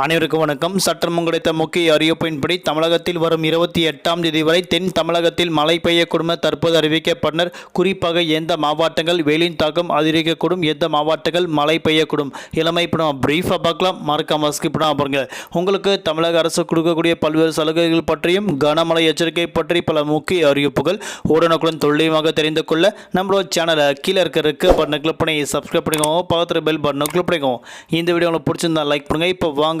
அனைவருக்கும் வணக்கம். சற்றம் கிடைத்த முக்கிய அறிவிப்பின்படி தமிழகத்தில் வரும் இருபத்தி எட்டாம் தேதி வரை தென் தமிழகத்தில் மழை பெய்யக்கூடும் தற்போது அறிவிக்கப்பட்டனர். குறிப்பாக எந்த மாவட்டங்கள் வெயிலின் தாக்கம் அதிகரிக்கக்கூடும் எந்த மாவட்டங்கள் மழை பெய்யக்கூடும். இளமை இப்போ நம்ம பிரீஃபாக பார்க்கலாம். மறக்காம ஸ்கிப் பண்ணாம பாருங்க. உங்களுக்கு தமிழக அரசு கொடுக்கக்கூடிய பல்வேறு சலுகைகள் பற்றியும் கனமழை எச்சரிக்கை பற்றி பல முக்கிய அறிவிப்புகள் உடனுக்குடன் துல்லியமாக தெரிந்து கொள்ள நம்மளோட சேனலை கீழே இருக்க இருக்க பட்டனை கிளிக் பண்ணி சப்ஸ்கிரைப் பண்ணிக்கோங்க. பக்கத்தில் பெல் பட்டனை கிளிக் பண்ணிக்கோங்க. இந்த வீடியோ உங்களுக்கு பிடிச்சிருந்தா லைக் பண்ணுங்கள் இப்போ வாங்க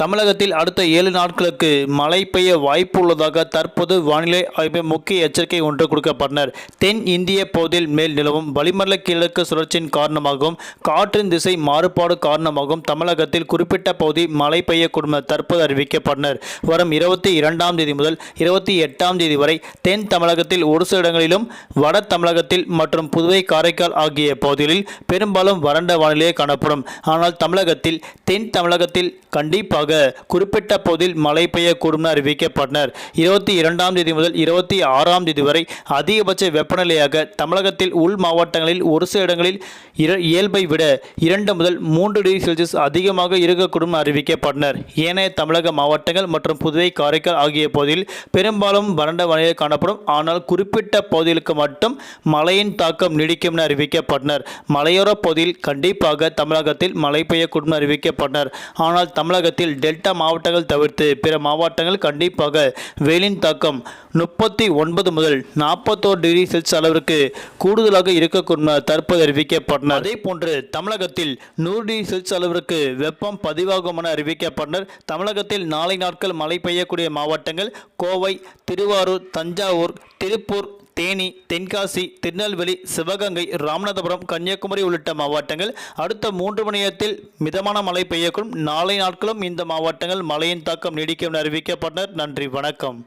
தமிழகத்தில் அடுத்த ஏழு நாட்களுக்கு மழை பெய்ய வாய்ப்பு உள்ளதாக தற்போது வானிலை ஆய்வு முக்கிய எச்சரிக்கை ஒன்று கொடுக்கப்பட்டனர். தென் இந்திய பகுதியில் மேல் நிலவும் வளிமண்டல கிழக்கு சுழற்சியின் காரணமாகவும் காற்றின் திசை மாறுபாடு காரணமாகவும் தமிழகத்தில் குறிப்பிட்ட பகுதி மழை பெய்யக்கூடும் தற்போது அறிவிக்கப்பட்டனர். வரும் இருபத்தி இரண்டாம் தேதி முதல் இருபத்தி எட்டாம் தேதி வரை தென் தமிழகத்தில் ஒரு சில இடங்களிலும் வட தமிழகத்தில் மற்றும் புதுவை காரைக்கால் ஆகிய பகுதிகளில் பெரும்பாலும் வறண்ட வானிலையே காணப்படும். ஆனால் தமிழகத்தில் தென் தமிழகத்தில் கண்டிப்பாக குறிப்பிட்ட பகுதியில் மழை பெய்யக்கூடும் என அறிவிக்கப்பட்டனர். இருபத்தி இரண்டாம் தேதி முதல் இருபத்தி ஆறாம் தேதி வரை அதிகபட்ச வெப்பநிலையாக தமிழகத்தில் உள் மாவட்டங்களில் ஒரு சில இடங்களில் இயல்பை விட இரண்டு முதல் மூன்று டிகிரி செல்சியஸ் அதிகமாக இருக்கக்கூடும் அறிவிக்கப்பட்டனர். ஏனைய தமிழக மாவட்டங்கள் மற்றும் புதுவை காரைக்கால் ஆகிய பகுதியில் பெரும்பாலும் வறண்ட வானிலை காணப்படும். ஆனால் குறிப்பிட்ட பகுதிகளுக்கு மட்டும் மழையின் தாக்கம் நீடிக்கும் என அறிவிக்கப்பட்டனர். மலையோர பகுதியில் கண்டிப்பாக தமிழகத்தில் மழை பெய்யக்கூடும் அறிவிக்கப்பட்டனர். ஆனால் தமிழகத்தில் டெல்டா மாவட்டங்கள் தவிர்த்து பிற மாவட்டங்கள் கண்டிப்பாக வெயிலின் தாக்கம் முப்பத்தி ஒன்பது முதல் நாற்பத்தோரு டிகிரி செல்சியஸ் அளவிற்கு கூடுதலாக இருக்கக்கூடும் தற்போது அறிவிக்கப்பட்டனர். அதே போன்று தமிழகத்தில் நூறு டிகிரி செல்சியஸ் அளவிற்கு வெப்பம் பதிவாகும் என அறிவிக்கப்பட்டனர். தமிழகத்தில் நாளை நாட்கள் மழை பெய்யக்கூடிய மாவட்டங்கள் கோவை திருவாரூர் தஞ்சாவூர் திருப்பூர் தேனி தென்காசி திருநெல்வேலி சிவகங்கை ராமநாதபுரம் கன்னியாகுமரி உள்ளிட்ட மாவட்டங்கள் அடுத்த மூன்று மணி நேரத்தில் மிதமான மழை பெய்யக்கூடும். நாளை நாட்களும் இந்த மாவட்டங்கள் மழையின் தாக்கம் நீடிக்கும் என அறிவிக்கப்பட்டனர். நன்றி வணக்கம்.